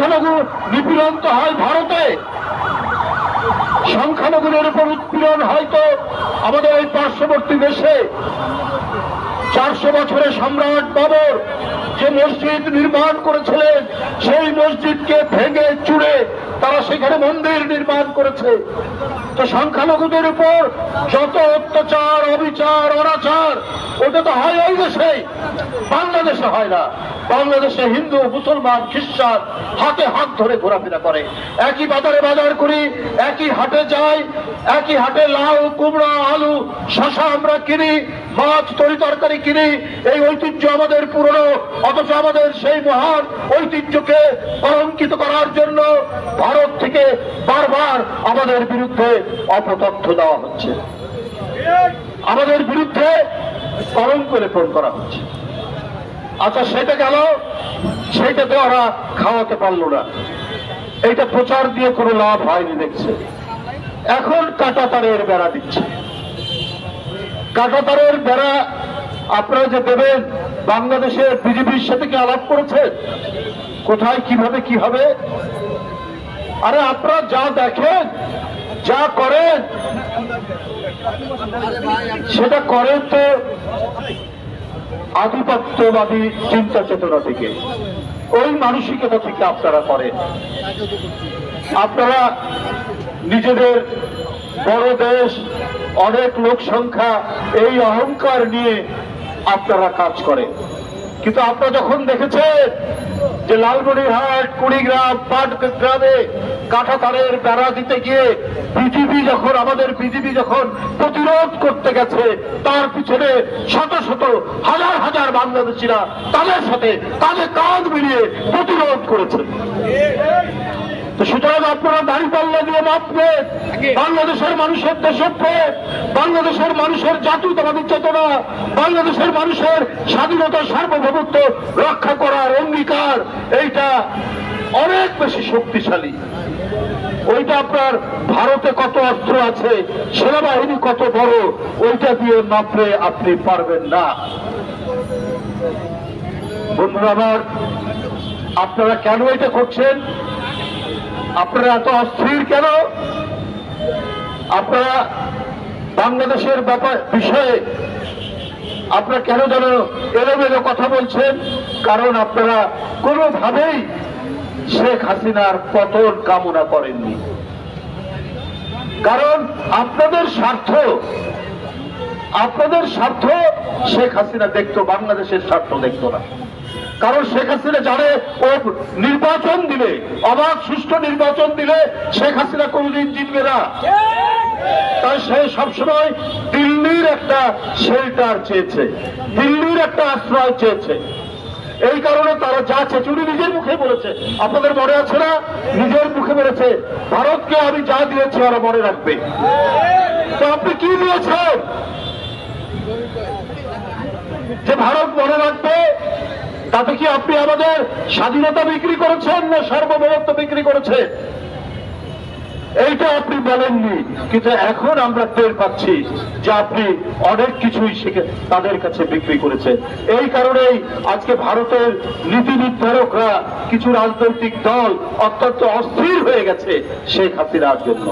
সংখ্যালঘু নিপীড়ন তো হয় ভারতে। সংখ্যালঘুদের উপর উৎপীড়ন হয়তো আমাদের এই পার্শ্ববর্তী দেশে। চারশো বছরের সম্রাট বাবর যে মসজিদ নির্মাণ করেছিলেন, সেই মসজিদকে ভেঙে, চুড়ে তারা সেখানে মন্দির নির্মাণ করেছে। তো সংখ্যালঘুদের উপর যত অত্যাচার, অবিচার, অনাচার, ওটা তো হয় ওই দেশে বাংলাদেশে হয় না। বাংলাদেশে হিন্দু, মুসলমান, খ্রিস্টান হাতে হাত ধরে ঘোরাফেরা করে। একই বাজারে বাজার করি, একই হাটে যাই, একই হাটে লাউ, কুমড়া, আলু, শশা আমরা কিনি, মাছ, তরি তরকারি কিনি। এই ঐতিহ্য আমাদের পুরনো, অথচ আমাদের সেই মহান ঐতিহ্যকে কলঙ্কিত করার জন্য ভারত থেকে বারবার আমাদের বিরুদ্ধে অপতথ্য দেওয়া হচ্ছে। আমাদের বিরুদ্ধে কলঙ্ক লেপন করা হচ্ছে। আচ্ছা সেটা গেল সেইটাতে ওরা খাওয়াতে পারল না। এটা প্রচার দিয়ে কোনো লাভ হয়নি দেখছে। এখন কাটাতারের বেড়া দিচ্ছে। কাটাতারের বেড়া আপনারা যে দেবেন বাংলাদেশের বিজেপির সাথে কি আলাপ করেছে? কোথায়, কীভাবে, কি হবে? আরে আপনারা যা দেখেন, যা করেন, সেটা করেন তো আধিপত্যবাদী চিন্তা চেতনা থেকে। ওই মানসিকতা থেকে আপনারা করেন। আপনারা নিজেদের বড় দেশ, অনেক লোক সংখ্যা, এই অহংকার নিয়ে আপনারা কাজ করেন। কিন্তু আপনারা যখন দেখেছেন যে লালমনিরহাট, কুড়িগ্রাম পাটগ্রামে কাঁঠাতারের বেড়া দিতে গিয়ে বিজেপি যখন, আমাদের বিজেপি যখন প্রতিরোধ করতে গেছে, তার পিছনে শত শত হাজার হাজার বাংলাদেশিরা তাদের সাথে তাদের কাঁধ মিলিয়ে প্রতিরোধ করেছে। সুতরাং আপনারা দাঁড়িপাল্লা দিয়ে মাপবেন বাংলাদেশের মানুষের দেশপ্রেম বাংলাদেশের মানুষের জাতীয়তাবাদী চেতনা, বাংলাদেশের মানুষের স্বাধীনতা, সার্বভৌমত্ব রক্ষা করার অঙ্গীকার, এইটা অনেক বেশি শক্তিশালী। ওইটা আপনার ভারতে কত অস্ত্র আছে, সেনাবাহিনী কত বড়, ওইটা দিয়ে মাপলে আপনি পারবেন না। বন্ধুরা আমার, আপনারা কেন এটা করছেন? আপনারা এত অস্থির কেন? আপনারা বাংলাদেশের ব্যাপার বিষয়ে আপনারা কেন যেন এলোমেলো কথা বলছেন? কারণ আপনারা কোনোভাবেই শেখ হাসিনার পতন কামনা করেননি। কারণ আপনাদের স্বার্থ আপনাদের স্বার্থ শেখ হাসিনা দেখতো, বাংলাদেশের স্বার্থ দেখতো না। কারণ শেখ হাসিনা জানে, ও নির্বাচন দিলে অবাধ সুষ্ঠু নির্বাচন দিলে শেখ হাসিনা কোনদিন জিতবে না। তাই সে সবসময় দিল্লির একটা শেল্টার চেয়েছে, দিল্লির একটা আশ্রয় চেয়েছে। এই কারণে তারা যা চেচুরি নিজের মুখে বলেছে, আপনাদের মনে আছে না? নিজের মুখে বলেছে, ভারতকে আমি যা দিয়েছি ওরা মনে রাখবে। তো আপনি কি দিয়েছেন? যে ভারত মনে রাখবে, তাতে কি আপনি আমাদের স্বাধীনতা বিক্রি করেছেন না সার্বভৌমত্ব বিক্রি করেছেন? এইটা আপনি বলেননি, কিন্তু এখন আমরা টের পাচ্ছি যে আপনি অনেক কিছুই শিখে তাদের কাছে বিক্রি করেছে এই কারণেই আজকে ভারতের নীতি নির্ধারকরা কিছু রাজনৈতিক দল অত্যন্ত অস্থির হয়ে গেছে শেখ হাসিনার জন্য।